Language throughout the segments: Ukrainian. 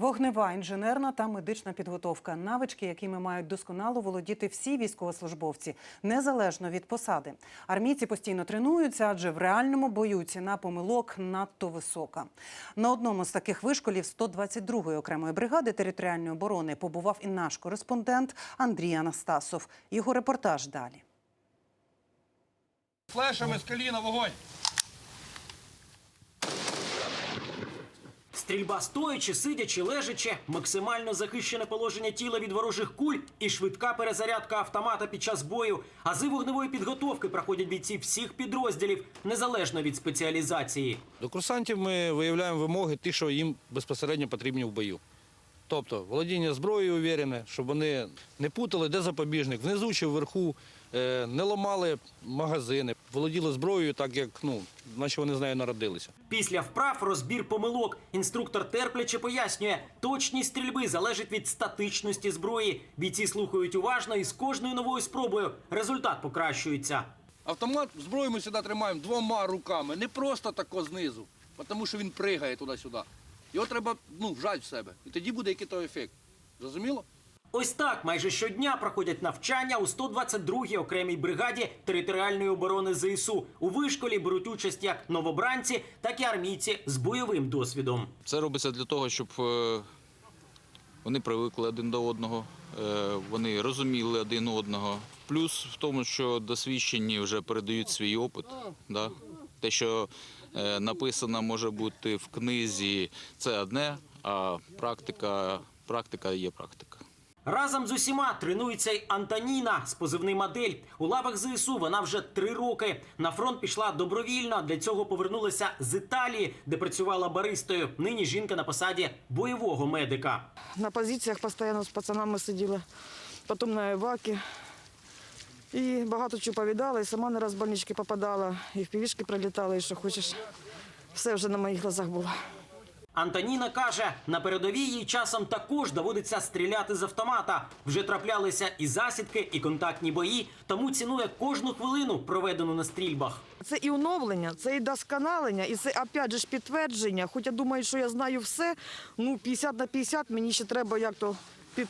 Вогнева, інженерна та медична підготовка навички, якими мають досконало володіти всі військовослужбовці, незалежно від посади. Армійці постійно тренуються, адже в реальному бою ціна помилок надто висока. На одному з таких вишколів 122-ї окремої бригади територіальної оборони побував і наш кореспондент Андрій Анастасов. Його репортаж далі. Флешами з коліна вогонь. Стрільба стоячи, сидячи, лежачи, максимально захищене положення тіла від ворожих куль і швидка перезарядка автомата під час бою. Ази вогневої підготовки проходять бійці всіх підрозділів, незалежно від спеціалізації. До курсантів ми виявляємо вимоги, ті, що їм безпосередньо потрібні в бою. Тобто володіння зброєю увірене, щоб вони не путали, де запобіжник, внизу чи вверху, не ламали магазини, володіли зброєю так, як ну, наче вони з нею народилися. Після вправ розбір помилок. Інструктор терпляче пояснює, точність стрільби залежить від статичності зброї. Бійці слухають уважно і з кожною новою спробою результат покращується. Автомат зброю ми завжди тримаємо двома руками, не просто тако знизу, тому що він пригає туди-сюди. Його треба ну, вжати в себе. І тоді буде який-то ефект. Зрозуміло? Ось так майже щодня проходять навчання у 122-й окремій бригаді територіальної оборони ЗСУ. У вишколі беруть участь як новобранці, так і армійці з бойовим досвідом. Це робиться для того, щоб е, вони привикли один до одного, е, вони розуміли один одного. Плюс в тому, що досвідчені вже передають свій опит. Да? Те, що е, написано може бути в книзі, це одне, а практика, практика є практика. Разом з усіма тренується й Антоніна з позивним Адель. У лавах ЗСУ вона вже три роки. На фронт пішла добровільно. Для цього повернулася з Італії, де працювала баристою. Нині жінка на посаді бойового медика. На позиціях постійно з пацанами сиділа, потім на евакі. І багато чого повідала, і сама не раз в больнички попадала, і в півішки прилітала, і що хочеш. Все вже на моїх глазах було. Антоніна каже, на передовій їй часом також доводиться стріляти з автомата. Вже траплялися і засідки, і контактні бої, тому цінує кожну хвилину, проведену на стрільбах. Це і оновлення, це і досконалення, і це опять же ж підтвердження. Хоч я думаю, що я знаю все, ну 50 на 50 мені ще треба як то під,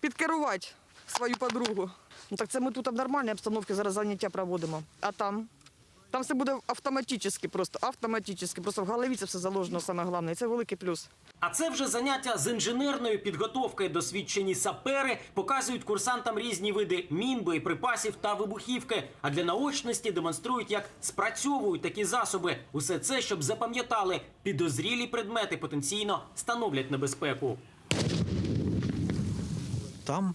підкерувати свою подругу. Ну так це ми тут в нормальній обстановці зараз заняття проводимо. А там? Там все буде автоматично, просто автоматично. Просто в голові це все заложено саме головне. І це великий плюс. А це вже заняття з інженерної підготовки. Досвідчені сапери показують курсантам різні види мін, боєприпасів та вибухівки. А для наочності демонструють, як спрацьовують такі засоби. Усе це, щоб запам'ятали, підозрілі предмети потенційно становлять небезпеку. там,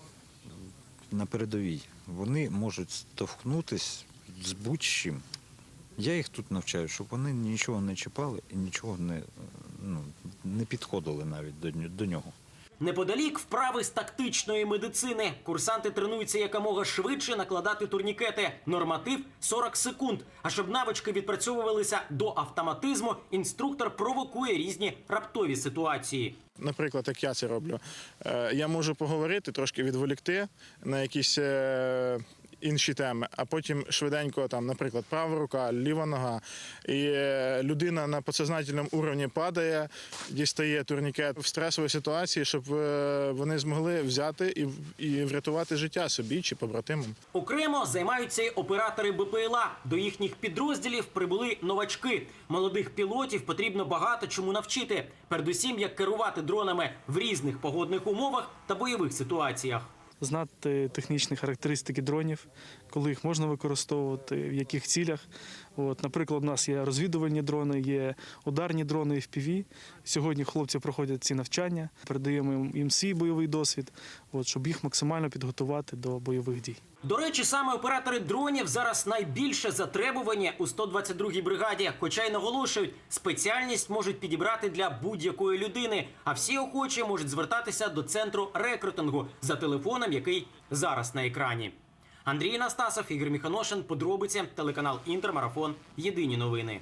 на передовій, вони можуть стовхнутись з будь-чим. Я їх тут навчаю, щоб вони нічого не чіпали і нічого не, ну, не підходили навіть до, до нього. Неподалік вправи з тактичної медицини. Курсанти тренуються якомога швидше накладати турнікети. Норматив 40 секунд. А щоб навички відпрацьовувалися до автоматизму, інструктор провокує різні раптові ситуації. Наприклад, як я це роблю, Е, я можу поговорити, трошки відволікти на якісь е, інші теми, а потім швиденько, там, наприклад, права рука, ліва нога, і е, людина на підсознательному уровні падає, дістає турнікет в стресовій ситуації, щоб е, вони змогли взяти і, і врятувати життя собі чи побратимам. Окремо займаються й оператори БПЛА. До їхніх підрозділів прибули новачки. Молодих пілотів потрібно багато чому навчити. Передусім, як керувати дронами в різних погодних умовах та бойових ситуаціях. Знати технічні характеристики дронів, коли їх можна використовувати, в яких цілях. От, наприклад, у нас є розвідувальні дрони, є ударні дрони FPV. Сьогодні хлопці проходять ці навчання, передаємо їм- свій бойовий досвід, от, щоб їх максимально підготувати до бойових дій. До речі, саме оператори дронів зараз найбільше затребувані у 122-й бригаді. Хоча й наголошують, спеціальність можуть підібрати для будь-якої людини. А всі охочі можуть звертатися до центру рекрутингу за телефоном, який зараз на екрані. Андрій Настасов, Ігор Міханошин, подробиці, телеканал Інтермарафон. Єдині новини.